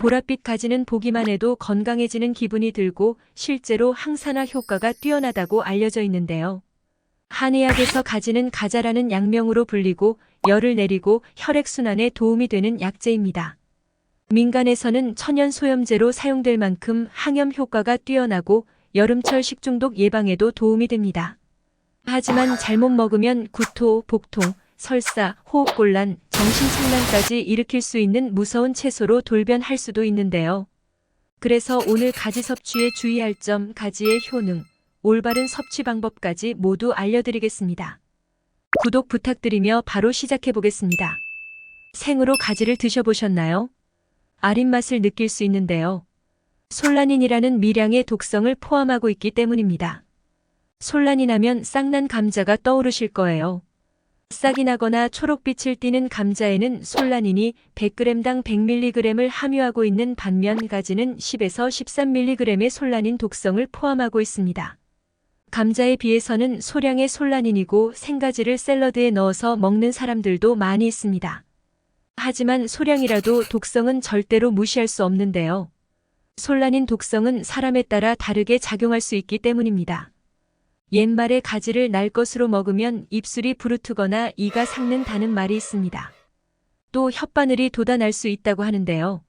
보랏빛 가지는 보기만 해도 건강해지는 기분이 들고 실제로 항산화 효과가 뛰어나다고 알려져 있는데요. 한의학에서 가지는 가자라는 약명으로 불리고 열을 내리고 혈액순환에 도움이 되는 약재입니다. 민간에서는 천연 소염제로 사용될 만큼 항염 효과가 뛰어나고 여름철 식중독 예방에도 도움이 됩니다. 하지만 잘못 먹으면 구토, 복통, 설사, 호흡곤란, 정신착란까지 일으킬 수 있는 무서운 채소로 돌변할 수도 있는데요. 그래서 오늘 가지 섭취에 주의할 점, 가지의 효능, 올바른 섭취 방법까지 모두 알려드리겠습니다. 구독 부탁드리며 바로 시작해 보겠습니다. 생으로 가지를 드셔보셨나요? 아린 맛을 느낄 수 있는데요. 솔라닌이라는 미량의 독성을 포함하고 있기 때문입니다. 솔라닌 하면 쌍난 감자가 떠오르실 거예요. 싹이 나거나 초록빛을 띠는 감자에는 솔라닌이 100g당 100mg을 함유하고 있는 반면 가지는 10에서 13mg의 솔라닌 독성을 포함하고 있습니다. 감자에 비해서는 소량의 솔라닌이고 생가지를 샐러드에 넣어서 먹는 사람들도 많이 있습니다. 하지만 소량이라도 독성은 절대로 무시할 수 없는데요. 솔라닌 독성은 사람에 따라 다르게 작용할 수 있기 때문입니다. 옛말에 가지를 날 것으로 먹으면 입술이 부르트거나 이가 삭는다는 말이 있습니다. 또 혓바늘이 돋아날 수 있다고 하는데요.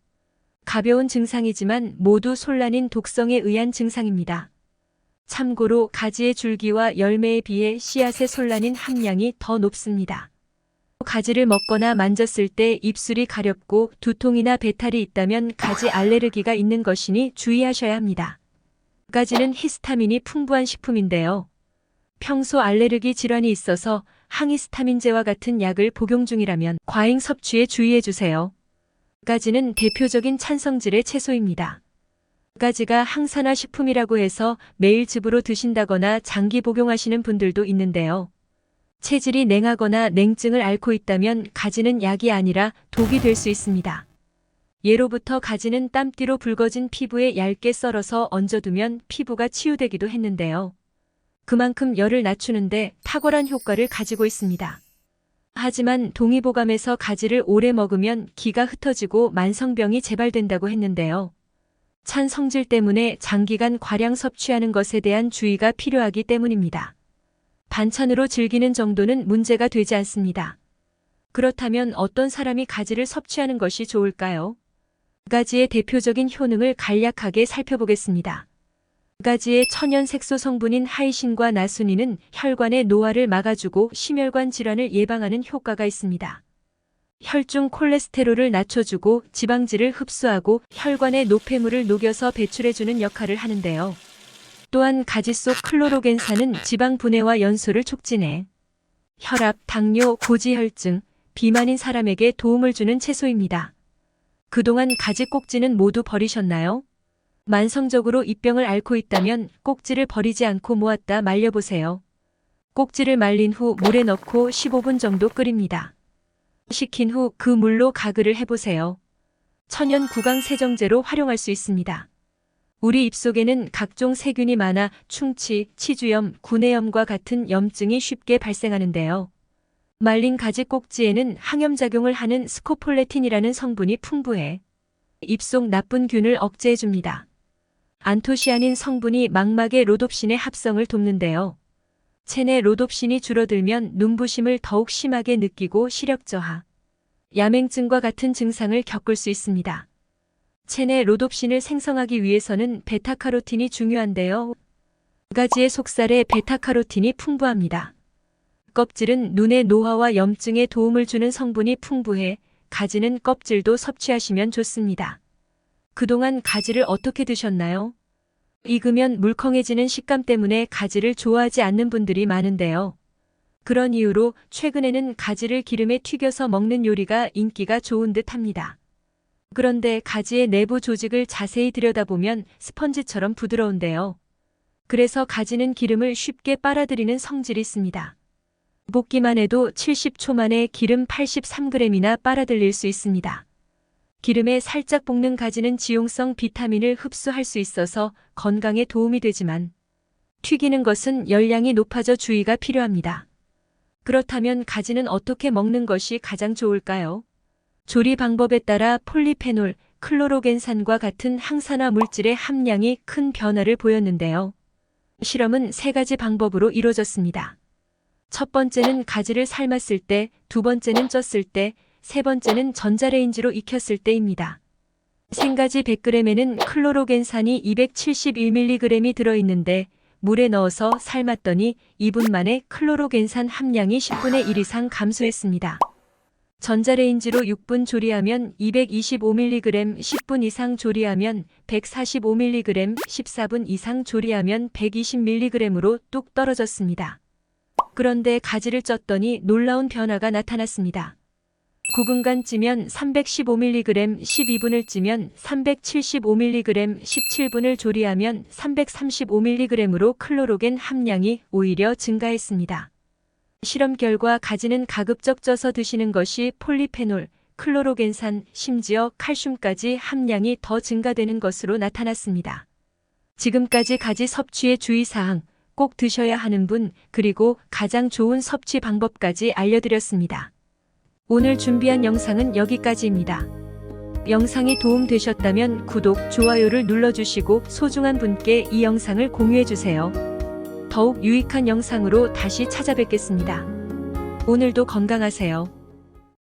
가벼운 증상이지만 모두 솔라닌 독성에 의한 증상입니다. 참고로 가지의 줄기와 열매에 비해 씨앗의 솔라닌 함량이 더 높습니다. 가지를 먹거나 만졌을 때 입술이 가렵고 두통이나 배탈이 있다면 가지 알레르기가 있는 것이니 주의하셔야 합니다. 가지는 히스타민이 풍부한 식품인데요. 평소 알레르기 질환이 있어서 항히스타민제와 같은 약을 복용 중이라면 과잉 섭취에 주의해 주세요. 가지는 대표적인 찬성질의 채소입니다. 가지가 항산화 식품이라고 해서 매일 즙으로 드신다거나 장기 복용하시는 분들도 있는데요. 체질이 냉하거나 냉증을 앓고 있다면 가지는 약이 아니라 독이 될 수 있습니다. 예로부터 가지는 땀띠로 붉어진 피부에 얇게 썰어서 얹어두면 피부가 치유되기도 했는데요. 그만큼 열을 낮추는데 탁월한 효과를 가지고 있습니다. 하지만 동의보감에서 가지를 오래 먹으면 기가 흩어지고 만성병이 재발된다고 했는데요. 찬 성질 때문에 장기간 과량 섭취하는 것에 대한 주의가 필요하기 때문입니다. 반찬으로 즐기는 정도는 문제가 되지 않습니다. 그렇다면 어떤 사람이 가지를 섭취하는 것이 좋을까요? 가지의 대표적인 효능을 간략하게 살펴보겠습니다. 가지의 천연 색소 성분인 하이신과 나순이는 혈관의 노화를 막아주고 심혈관 질환을 예방하는 효과가 있습니다. 혈중 콜레스테롤을 낮춰주고 지방질을 흡수하고 혈관의 노폐물을 녹여서 배출해주는 역할을 하는데요. 또한 가지 속 클로로겐산은 지방 분해와 연소를 촉진해 혈압, 당뇨, 고지혈증, 비만인 사람에게 도움을 주는 채소입니다. 그동안 가지 꼭지는 모두 버리셨나요? 만성적으로 입병을 앓고 있다면 꼭지를 버리지 않고 모았다 말려보세요. 꼭지를 말린 후 물에 넣고 15분 정도 끓입니다. 식힌 후 그 물로 가글을 해보세요. 천연 구강 세정제로 활용할 수 있습니다. 우리 입속에는 각종 세균이 많아 충치, 치주염, 구내염과 같은 염증이 쉽게 발생하는데요. 말린 가지 꼭지에는 항염작용을 하는 스코폴레틴이라는 성분이 풍부해 입속 나쁜 균을 억제해줍니다. 안토시아닌 성분이 망막의 로놉신의 합성을 돕는데요. 체내 로놉신이 줄어들면 눈부심을 더욱 심하게 느끼고 시력 저하, 야맹증과 같은 증상을 겪을 수 있습니다. 체내 로놉신을 생성하기 위해서는 베타카로틴이 중요한데요. 가지의 속살에 베타카로틴이 풍부합니다. 껍질은 눈의 노화와 염증에 도움을 주는 성분이 풍부해 가지는 껍질도 섭취하시면 좋습니다. 그동안 가지를 어떻게 드셨나요? 익으면 물컹해지는 식감 때문에 가지를 좋아하지 않는 분들이 많은데요. 그런 이유로 최근에는 가지를 기름에 튀겨서 먹는 요리가 인기가 좋은 듯 합니다. 그런데 가지의 내부 조직을 자세히 들여다보면 스펀지처럼 부드러운데요. 그래서 가지는 기름을 쉽게 빨아들이는 성질이 있습니다. 볶기만 해도 70초 만에 기름 83g이나 빨아들일 수 있습니다. 기름에 살짝 볶는 가지는 지용성 비타민을 흡수할 수 있어서 건강에 도움이 되지만 튀기는 것은 열량이 높아져 주의가 필요합니다. 그렇다면 가지는 어떻게 먹는 것이 가장 좋을까요? 조리 방법에 따라 폴리페놀, 클로로겐산과 같은 항산화 물질의 함량이 큰 변화를 보였는데요. 실험은 세 가지 방법으로 이루어졌습니다. 첫 번째는 가지를 삶았을 때, 두 번째는 쪘을 때, 세 번째는 전자레인지로 익혔을 때입니다. 생가지 100g에는 클로로겐산이 271mg이 들어있는데 물에 넣어서 삶았더니 2분 만에 클로로겐산 함량이 10분의 1 이상 감소했습니다. 전자레인지로 6분 조리하면 225mg, 10분 이상 조리하면 145mg, 14분 이상 조리하면 120mg으로 뚝 떨어졌습니다. 그런데 가지를 쪘더니 놀라운 변화가 나타났습니다. 9분간 찌면 315mg, 12분을 찌면 375mg, 17분을 조리하면 335mg으로 클로로겐 함량이 오히려 증가했습니다. 실험 결과 가지는 가급적 쪄서 드시는 것이 폴리페놀, 클로로겐산, 심지어 칼슘까지 함량이 더 증가되는 것으로 나타났습니다. 지금까지 가지 섭취의 주의사항, 꼭 드셔야 하는 분, 그리고 가장 좋은 섭취 방법까지 알려드렸습니다. 오늘 준비한 영상은 여기까지입니다. 영상이 도움되셨다면 구독, 좋아요를 눌러주시고 소중한 분께 이 영상을 공유해주세요. 더욱 유익한 영상으로 다시 찾아뵙겠습니다. 오늘도 건강하세요.